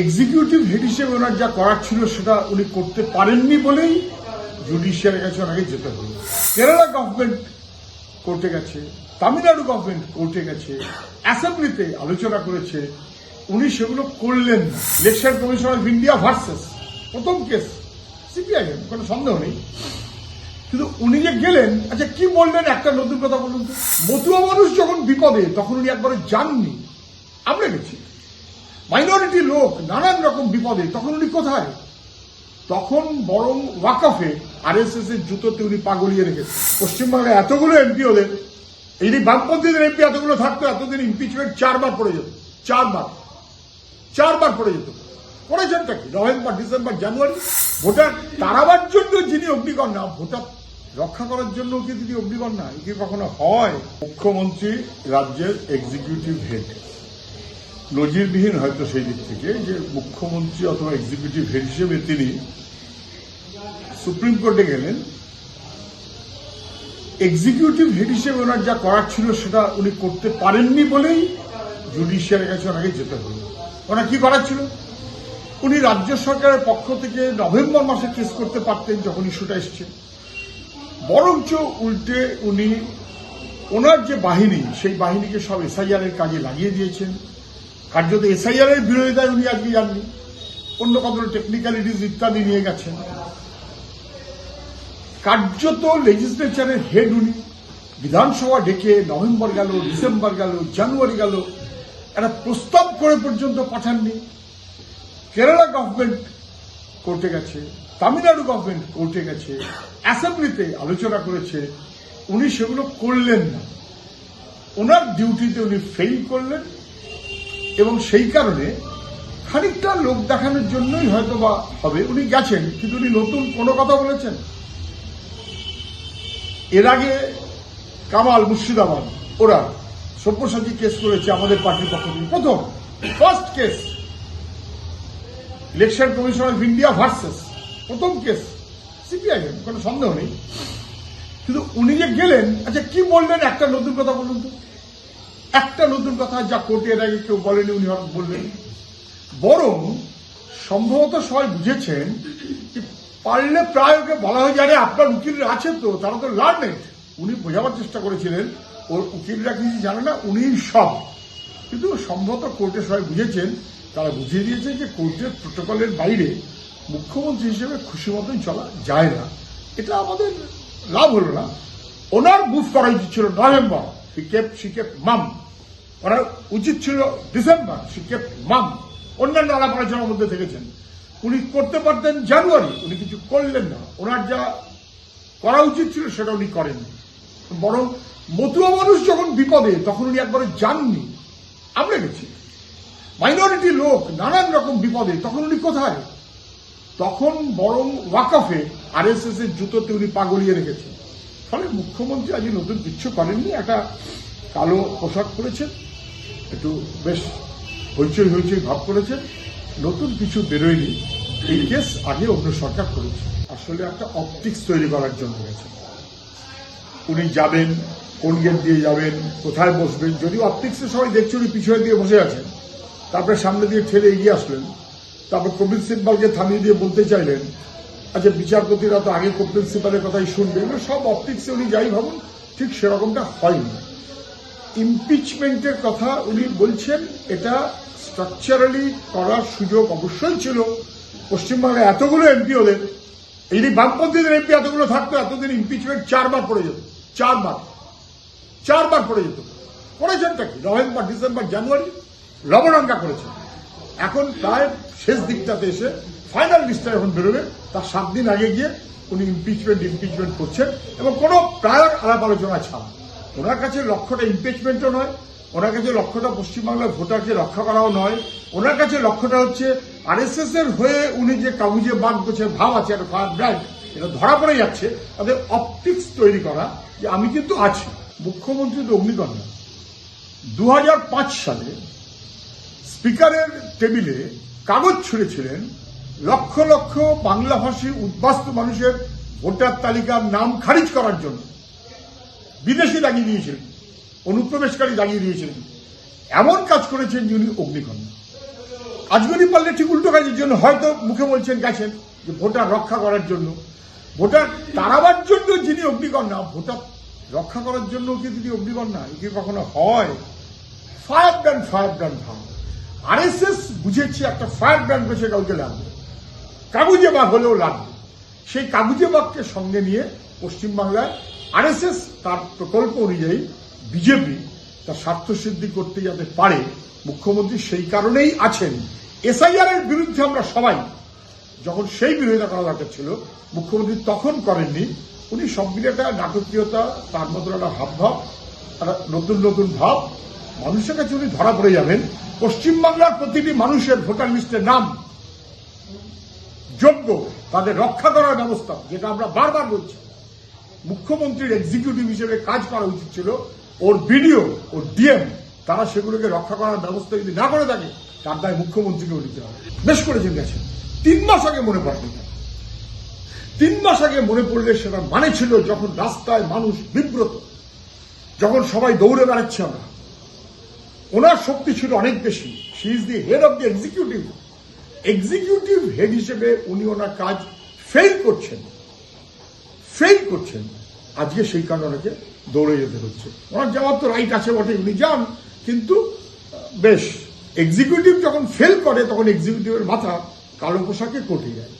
Executive head হিসেবে ওনার যা করার ছিল সেটা উনি করতে পারেননি বলেই জুডিশিয়ারের কাছে ওনাকে যেতে হলো। কেরালা গভর্নমেন্ট কোর্টে গেছে তামিলনাড়ু গভর্নমেন্ট কোর্টে গেছে অ্যাসেম্বলিতে আলোচনা করেছে, উনি সেগুলো করলেন। Election commission of India versus প্রথম কেস সিপিআইএম কোনো সন্দেহ নেই। কিন্তু উনি যে গেলেন আচ্ছা কি বললেন একটা নতুন কথা বলুন মতুয়া মানুষ যখন বিপদে, তখন উনি একবারে যাননি। আমরা গেছি। মাইনরিটি লোক নানান রকম বিপদে, তখন উনি কোথায়? তখন বরং ওয়াকফে আর এস এস এর জুতোতে উনি পাগলিয়ে রেখেছে পশ্চিমবঙ্গে এতগুলো এমপি হলেন এই যে বামপন্থীদের এমপি, এতগুলো থাকতো, এতদিন ইম্পিচমেন্ট চারবার পড়ে যেত, চারবার। চারবার পড়ে যেত। করেছেনটা কি? November, December, January? ভোটার তারাবার জন্য যিনি অগ্নিকন্যা, ভোটার রক্ষা করার জন্য কি তিনি অগ্নিকন্যা? কি কখনো হয়? মুখ্যমন্ত্রী, রাজ্যের এক্সিকিউটিভ হেড নজিরবিহীন হয়তো সেই দিক থেকে যে মুখ্যমন্ত্রী অথবা এক্সিকিউটিভ হেড হিসেবে তিনি সুপ্রিম কোর্টে গেলেন। এক্সিকিউটিভ হেড হিসেবে ওনার যা করার ছিল সেটা উনি করতে পারেননি বলেই জুডিশিয়ারের কাছে ওনাকে যেতে হলো। ওনার কি করার ছিল? উনি রাজ্য সরকারের পক্ষ থেকে নভেম্বর মাসে কেস করতে পারতেন যখন ইস্যুটা এসছে। বরঞ্চ উল্টে উনি ওনার যে বাহিনী, সেই বাহিনীকে সব এসআইআর এর কাজে লাগিয়ে দিয়েছেন। কার্যত এসআইআর এর বিরোধিতায় উনি আজকে যাননি অন্য কতগুলো টেকনিক্যালিটিস ইত্যাদি নিয়ে গেছেন। কার্যত লেজিসলেচারের হেড উনি, বিধানসভা ডেকে নভেম্বর গেল, ডিসেম্বর গেল, জানুয়ারি গেল, একটা প্রস্তাব করে পর্যন্ত পাঠাননি। কেরালা গভর্নমেন্ট কোর্টে গেছে, তামিলনাড়ু গভর্নমেন্ট কোর্টে গেছে অ্যাসেম্বলিতে আলোচনা করেছে। উনি সেগুলো করলেন না। ওনার ডিউটিতে উনি ফেল করলেন। এবং সেই কারণে খানিকটা লোক দেখানোর জন্যই হয়তো বা হবে। উনি গেছেন, কিন্তু উনি নতুন কোনো কথা বলেছেন। এর আগে কামাল মুর্শিদাবাদ, ওরা সব্যসাচী কেস করেছে আমাদের পার্টির পক্ষ থেকে। প্রথম first case election commission of India versus প্রথম কেস সিপিআইএম কোনো সন্দেহ নেই। কিন্তু উনি যে গেলেন আচ্ছা কি বললেন? একটা নতুন কথা বলুন তো। একটা নতুন কথা যা কোর্টে এর আগে কেউ বলেনি, উনি হঠাৎ বললেন। বরং সম্ভবত সবাই বুঝেছেন যে পারলে প্রায় ওকে বলা হয় যে আপনার উকিলরা আছে তো, তারা তো লার্নেড উনি বোঝাবার চেষ্টা করেছিলেন, ওর উকিলরা কিছু জানে না, উনিই সব। কিন্তু সম্ভবত কোর্টে সবাই বুঝেছেন, তারা বুঝিয়ে দিয়েছে যে কোর্টের প্রোটোকলের বাইরে মুখ্যমন্ত্রী হিসেবে খুশি মতন চলা যায় না। এটা আমাদের লাভ হলো না। ওনার বুফ করা উচিত ছিল নভেম্বর। সিকেপ সিকেপ মাম ওনার উচিত ছিল ডিসেম্বর সিকেপ মাম। অন্যান্য আলাপ মধ্যে থেকেছেন উনি করতে পারতেন জানুয়ারি, উনি কিছু করলেন না। ওনার যা করা উচিত ছিল সেটা উনি করেননি বরং মতুয়া মানুষ যখন বিপদে, তখন উনি একবারে যাননি। আমরা গেছি। মাইনরিটি লোক, নানান রকম বিপদে, তখন উনি কোথায়? তখন বরং ওয়াকফে আর এস এস এর জুতোতে উনি পাগলিয়ে রেখেছেন। ফলে মুখ্যমন্ত্রী আজ নতুন কিচ্ছু করেননি। একটা কালো পোশাক পরেছেন। একটু বেশ হইচই হইচই ভাব করেছেন নতুন কিছু বেরোয়নি। এই কেস আগে অন্য সরকার করেছে। আসলে একটা অপটিক্স তৈরি করার জন্য গেছে উনি যাবেন, কোন গেট দিয়ে যাবেন, কোথায় বসবেন যদি অপটিক্সে সবাই দেখছে উনি পিছনে দিয়ে বসে আছেন। তারপরে সামনে দিয়ে ঠেলে এগিয়ে আসলেন। তারপর কপিল সিব্বালকে থামিয়ে দিয়ে বলতে চাইলেন আচ্ছা বিচারপতিরা তো আগে কপিল সিব্বালের কথাই শুনবে। সব অপটিক্সে উনি যাই ভাবুন, ঠিক সেরকমটা হয়নি। ইমপিচমেন্টের কথা উনি বলছেন, এটা স্ট্রাকচারালি করার সুযোগ অবশ্যই ছিল। পশ্চিমবাংলায় এতগুলো এমপি হলেন এই যে বামপন্থীদের এমপি এতগুলো থাকতো, এতদিন ইমপিচমেন্ট চারবার পড়ে যেত, চারবার। চারবার পড়ে যেত। করেছেনটা কি? নভেম্বর ডিসেম্বর, জানুয়ারি লবণাঙ্কা করেছেন। এখন প্রায় শেষ দিকটাতে এসে ফাইনাল লিস্টটা এখন বেরোবে। তার সাত দিন আগে গিয়ে উনি ইমপিচমেন্ট ইমপিচমেন্ট করছেন এবং কোনো প্রায় আলাপ আলোচনা ছাড়া ওনার কাছে লক্ষ্যটা ইমপিচমেন্টও নয়, ওনার কাছে লক্ষ্যটা পশ্চিমবাংলার ভোটারকে রক্ষা করাও নয়, ওনার কাছে লক্ষ্যটা হচ্ছে আরএসএস এর হয়ে উনি যে কাগজে বাদ করছে ভাব আছে, একটা ফায়ার ব্র্যান্ড এটা ধরা পড়ে যাচ্ছে, তাদের অপটিক্স তৈরি করা যে আমি কিন্তু আছি। মুখ্যমন্ত্রী তো অগ্নিকন্যা। দু সালে স্পিকারের টেবিলে কাগজ ছুঁড়েছিলেন লক্ষ লক্ষ বাংলাভাষী উদ্বাস্তু মানুষের ভোটার তালিকার নাম খারিজ করার জন্য। বিদেশি দাগিয়ে দিয়েছিলেন অনুপ্রবেশকারী দাগিয়ে দিয়েছিলেন এমন কাজ করেছেন যিনি অগ্নিকন্যা আজগরি পারলে ঠিক উল্টো কাজের জন্য হয়তো মুখে বলছেন, গেছেন, যে ভোটার রক্ষা করার জন্য। ভোটার তাড়াবার জন্য যিনি অগ্নিকন্যা ভোটার রক্ষা করার জন্য কি তিনি অগ্নিকন্যা এ কি কখনো হয়? ফায়ার ব্র্যান্ড ফায়ার ব্র্যান্ড ভাব আর এস এস বুঝেছে একটা ফায়ার ব্র্যান্ড বেছে কাউকে লাগবে কাগুজে বাঘ হলেও লাগবে সেই কাগুজে বাঘকে সঙ্গে নিয়ে পশ্চিমবাংলায় আরএসএস তার প্রকল্প অনুযায়ী বিজেপি তার স্বার্থ সিদ্ধি করতে যাতে পারে, মুখ্যমন্ত্রী সেই কারণেই আছেন। এসআইআর এর বিরুদ্ধে আমরা সবাই, যখন সেই বিরোধিতা করা দরকার ছিল, মুখ্যমন্ত্রী তখন করেননি। উনি সব একটা নাটকীয়তা, তার মতন একটা হাবভাব, একটা নতুন নতুন ভাব। মানুষের কাছে উনি ধরা পড়ে যাবেন। পশ্চিমবাংলার প্রতিটি মানুষের ভোটার লিস্টের নাম, যোগ্য, তাদের রক্ষা করার ব্যবস্থা, যেটা আমরা বারবার বলছি। মুখ্যমন্ত্রীর এক্সিকিউটিভ হিসেবে কাজ করা উচিত ছিল। ওর বিডিও, ওর ডিএম তারা সেগুলোকে রক্ষা করার ব্যবস্থা যদি না করে থাকে, তার দায় মুখ্যমন্ত্রীকেও নিতে হবে। বেশ করেছেন গেছেন। তিন মাস আগে মনে পড়বে না। তিন মাস আগে মনে পড়লে সেটা মানে ছিল যখন রাস্তায় মানুষ বিব্রত, যখন সবাই দৌড়ে বেড়াচ্ছে আমরা। ওনার শক্তি ছিল অনেক বেশি। She is the head of the executive executive head হিসেবে উনি ওনার কাজ ফেল করছেন। ফেল করছেন। আজকে সেই কারণে ওনাকে দৌড়ে যেতে হচ্ছে। ওনার যাওয়ার তো রাইট আছে, বটে, উনি যান, কিন্তু বেশ এক্সিকিউটিভ যখন ফেল করে, তখন এক্সিকিউটিভের মাথা কালো পোশাকে কটে যায়।